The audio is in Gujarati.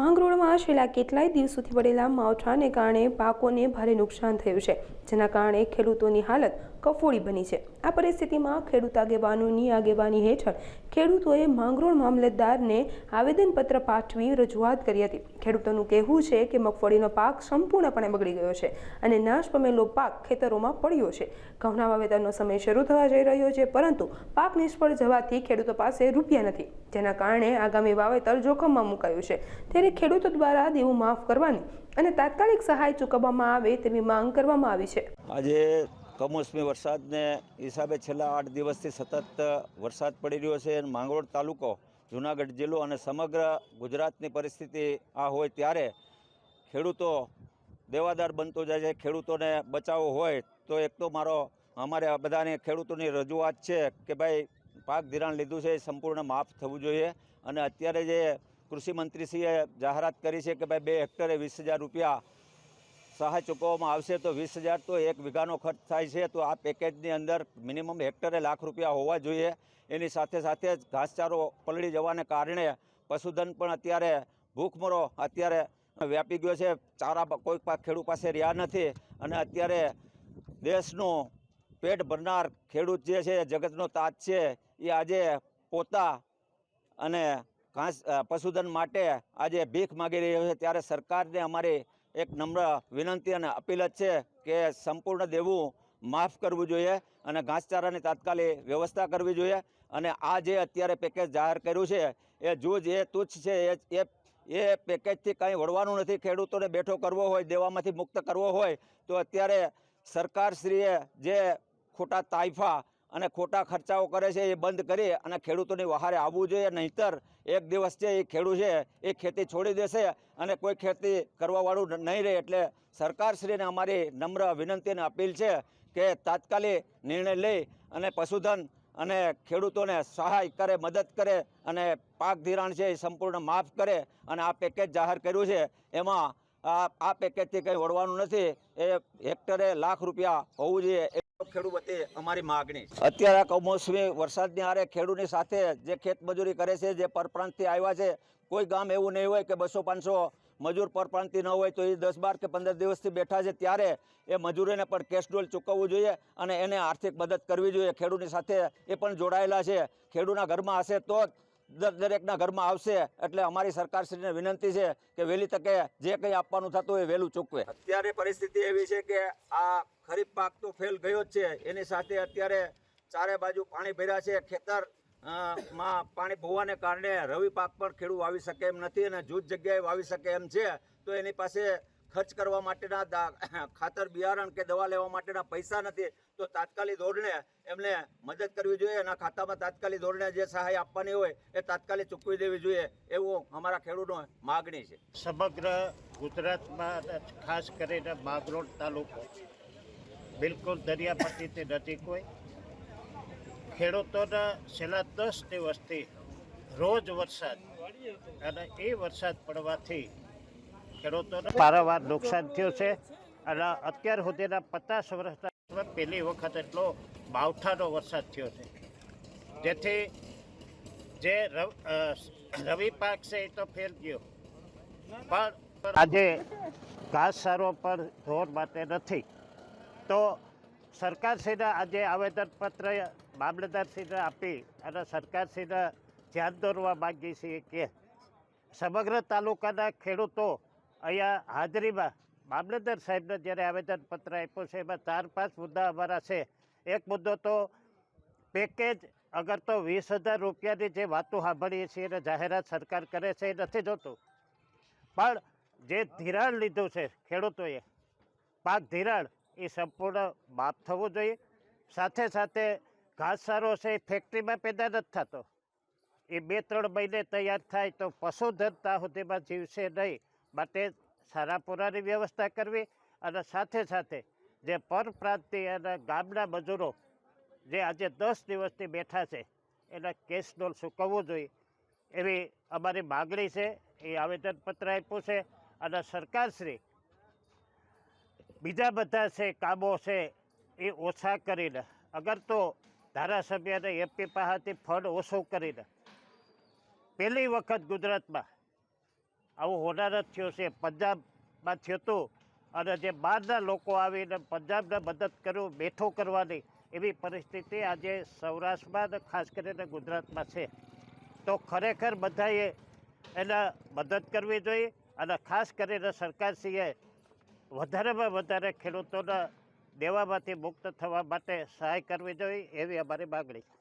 માંગરોળમાં છેલ્લા કેટલાય દિવસોથી પડેલા માવઠાને કારણે પાકોને ભારે નુકસાન થયું છે, જેના કારણે ખેડૂતોની હાલત કફોડી બની છે. આ પરિસ્થિતિમાં ખેડૂત આગેવાનોની આગેવાની હેઠળ ખેડૂતોએ માંગરોળ મામલતદારને આવેદનપત્ર પાઠવી રજૂઆત કરી હતી. ખેડૂતોનું કહેવું છે કે મગફળીનો પાક સંપૂર્ણપણે બગડી ગયો છે અને નાશ પામેલો પાક ખેતરોમાં પડ્યો છે. ઘઉંના વાવેતરનો સમય શરૂ થવા જઈ રહ્યો છે, પરંતુ પાક નિષ્ફળ જવાથી ખેડૂતો પાસે રૂપિયા નથી. જેના કારણે આગામી વાવેતર જોખમમાં મુકાયું છે. ત્યારે ખેડૂતો દ્વારા દેવું માફ કરવાની અને તાત્કાલિક સહાય ચૂકવવામાં આવે તેવી માંગ કરવામાં આવી છે. આજે કમોસમી વરસાદને હિસાબે છેલ્લા આઠ દિવસથી સતત વરસાદ પડી રહ્યો છે. માંગરોળ તાલુકો, જુનાગઢ જિલ્લો અને સમગ્ર ગુજરાતની પરિસ્થિતિ આ હોય ત્યારે ખેડૂતો દેવાદાર બનતો જાય છે. ખેડૂતોને બચાવવો હોય તો એક તો મારો, અમારે બધાને ખેડૂતોની રજૂઆત છે કે ભાઈ પાક ધિરાણ લીધું છે એ સંપૂર્ણ માફ થવું જોઈએ. અને અત્યારે જે કૃષિ મંત્રીશ્રીએ જાહેરાત કરી છે કે ભાઈ બે હેક્ટરે વીસ હજાર રૂપિયા સહાય ચૂકવવામાં આવશે તો વીસ હજાર તો એક વીઘાનો ખર્ચ થાય છે. તો આ પેકેજની અંદર મિનિમમ હેક્ટરે લાખ રૂપિયા હોવા જોઈએ. એની સાથે સાથે જ ઘાસચારો પલળી જવાને કારણે પશુધન પણ અત્યારે ભૂખમરો અત્યારે વ્યાપી ગયો છે. ચારા કોઈ ખેડૂત પાસે રહ્યા નથી અને અત્યારે દેશનું પેટ ભરનાર ખેડૂત જે છે, જગતનો તાજ છે, એ આજે પોતા અને ઘાસ પશુધન માટે આજે ભીખ માગી રહ્યો છે. ત્યારે સરકારને અમારી એક નમ્ર વિનંતી અને અપીલ જ છે કે સંપૂર્ણ દેવું માફ કરવું જોઈએ અને ઘાસચારાની તાત્કાલિક વ્યવસ્થા કરવી જોઈએ. અને આ જે અત્યારે પેકેજ જાહેર કર્યું છે, એ જૂજ, એ તુચ્છ છે, એ એ પેકેજથી કાંઈ વળવાનું નથી. ખેડૂતોને બેઠો કરવો હોય, દેવામાંથી મુક્ત કરવો હોય, તો અત્યારે સરકારશ્રીએ જે ખોટા તાઇફા અને ખોટા ખર્ચાઓ કરે છે એ બંધ કરી અને ખેડૂતોની વહારે આવવું જોઈએ. નહીંતર એક દિવસ છે એ ખેડૂત છે એ ખેતી છોડી દેશે અને કોઈ ખેતી કરવાવાળું નહીં રહે. એટલે સરકારશ્રીને અમારી નમ્ર વિનંતી અને અપીલ છે કે તાત્કાલિક નિર્ણય લઈ અને પશુધન અને ખેડૂતોને સહાય કરે, મદદ કરે અને પાક ધિરાણ છે એ સંપૂર્ણ માફ કરે અને આ પેકેજ જાહેર કર્યું છે. એમાં આ પેકેજથી કંઈ વળવાનું નથી. એ હેક્ટરે લાખ રૂપિયા હોવું જોઈએ ખેડૂત અમારી માગણી અત્યારે કમોસમી વરસાદની હારે ખેડૂતની સાથે જે ખેતમજૂરી કરે છે, જે પરપ્રાંતથી આવ્યા છે, કોઈ ગામ એવું નહીં હોય કે બસો પાંચસો મજૂર પરપ્રાંતિ ન હોય તો એ દસ બાર કે પંદર દિવસથી બેઠા છે, ત્યારે એ મજૂરોને પણ કેશ ડોલ ચૂકવવું જોઈએ અને એને આર્થિક મદદ કરવી જોઈએ. ખેડૂતની સાથે એ પણ જોડાયેલા છે. ખેડૂતના ઘરમાં હશે તો જ દરેકના ઘરમાં આવશે, એટલે અમારી સરકારશ્રીને વિનંતી છે કે વહેલી તકે જે કંઈ આપવાનું થતું હોય વહેલું ચૂકવે. અત્યારે પરિસ્થિતિ એવી છે કે આ ખરીફ પાક તો ફેલ ગયો જ છે, એની સાથે અત્યારે ચારે બાજુ પાણી ભર્યા છે, ખેતરમાં પાણી ભોવાને કારણે રવિ પાક પણ ખેડૂત વાવી શકે એમ નથી અને જૂજ જગ્યાએ વાવી શકે એમ છે, તો એની પાસે ખર્ચ કરવા માટેના ખાતર, બિયારણ કે દવા લેવા માટેના પૈસા નથી, તો તાત્કાલિક ધોરણે એમને મદદ કરવી જોઈએ. એના ખાતામાં તાત્કાલિક ધોરણે જે સહાય આપવાની હોય, એ તાત્કાલિક ચૂકવી દેવી જોઈએ એવું અમારા ખેડૂતો માગણી છે. સમગ્ર ગુજરાતમાં ખાસ કરીને બાગરોડ તાલુકો બિલકુલ દરિયાપટ્ટીથી નજીક હોય. ખેડૂતોના છેલ્લા દસ દિવસથી રોજ વરસાદ અને એ વરસાદ પડવાથી ખેડૂતોને પારાવાર નુકસાન થયું છે. અને અત્યાર સુધીના પચાસ વર્ષના પહેલી વખત એટલો માવઠાનો વરસાદ થયો છે. જેથી જે રવ- પાક છે એ તો ફેલ ગયો. પણ આજે ઘાસચારો પણ ઢોર માટે નથી. તો સરકારશ્રીને આજે આવેદનપત્ર મામલતદારશ્રીને આપી અને સરકારશ્રીને ધ્યાન દોરવા માગીએ છીએ કે સમગ્ર તાલુકાના ખેડૂતો અહીંયા હાજરીમાં મામલતદાર સાહેબને જ્યારે આવેદનપત્ર આપ્યું છે, એમાં ચાર પાંચ મુદ્દા અમારા છે. એક મુદ્દો તો પેકેજ અગર તો વીસ હજાર રૂપિયાની જે વાતો સાંભળીએ છીએ અને જાહેરાત સરકાર કરે છે, એ નથી જોતું. પણ જે ધિરાણ લીધું છે ખેડૂતોએ પાક ધિરાણ, એ સંપૂર્ણ માફ થવું જોઈએ. સાથે સાથે ઘાસચારો છે, એ ફેક્ટરીમાં પેદા નથી થતો. એ બે ત્રણ મહિને તૈયાર થાય તો પશુધન ત્યાં સુધીમાં જીવશે નહીં. માટે સારા પૂરાની વ્યવસ્થા કરવી અને સાથે સાથે જે પરપ્રાંતિય અને ગામના મજૂરો જે આજે દસ દિવસથી બેઠા છે, એના કેસ ડોલ ચૂકવવું જોઈએ. એવી અમારી માગણી છે, એ આવેદનપત્ર આપ્યું છે અને સરકારશ્રી બીજા બધા છે, કામો છે, એ ઓછા કરીને, અગર તો ધારાસભ્યને એપી પાસેથી ફંડ ઓછું કરીને, પહેલી વખત ગુજરાતમાં આવું હોનારત થયો છે. પંજાબમાં થયું હતું અને જે બહારના લોકો આવીને પંજાબને મદદ કરવું બેઠો કરવાની એવી પરિસ્થિતિ આજે સૌરાષ્ટ્રમાં અને ખાસ કરીને ગુજરાતમાં છે. તો ખરેખર બધાએ એના મદદ કરવી જોઈએ અને ખાસ કરીને સરકારશ્રીએ વધારેમાં વધારે ખેડૂતોના દેવામાંથી મુક્ત થવા માટે સહાય કરવી જોઈએ એવી અમારી માગણી છે.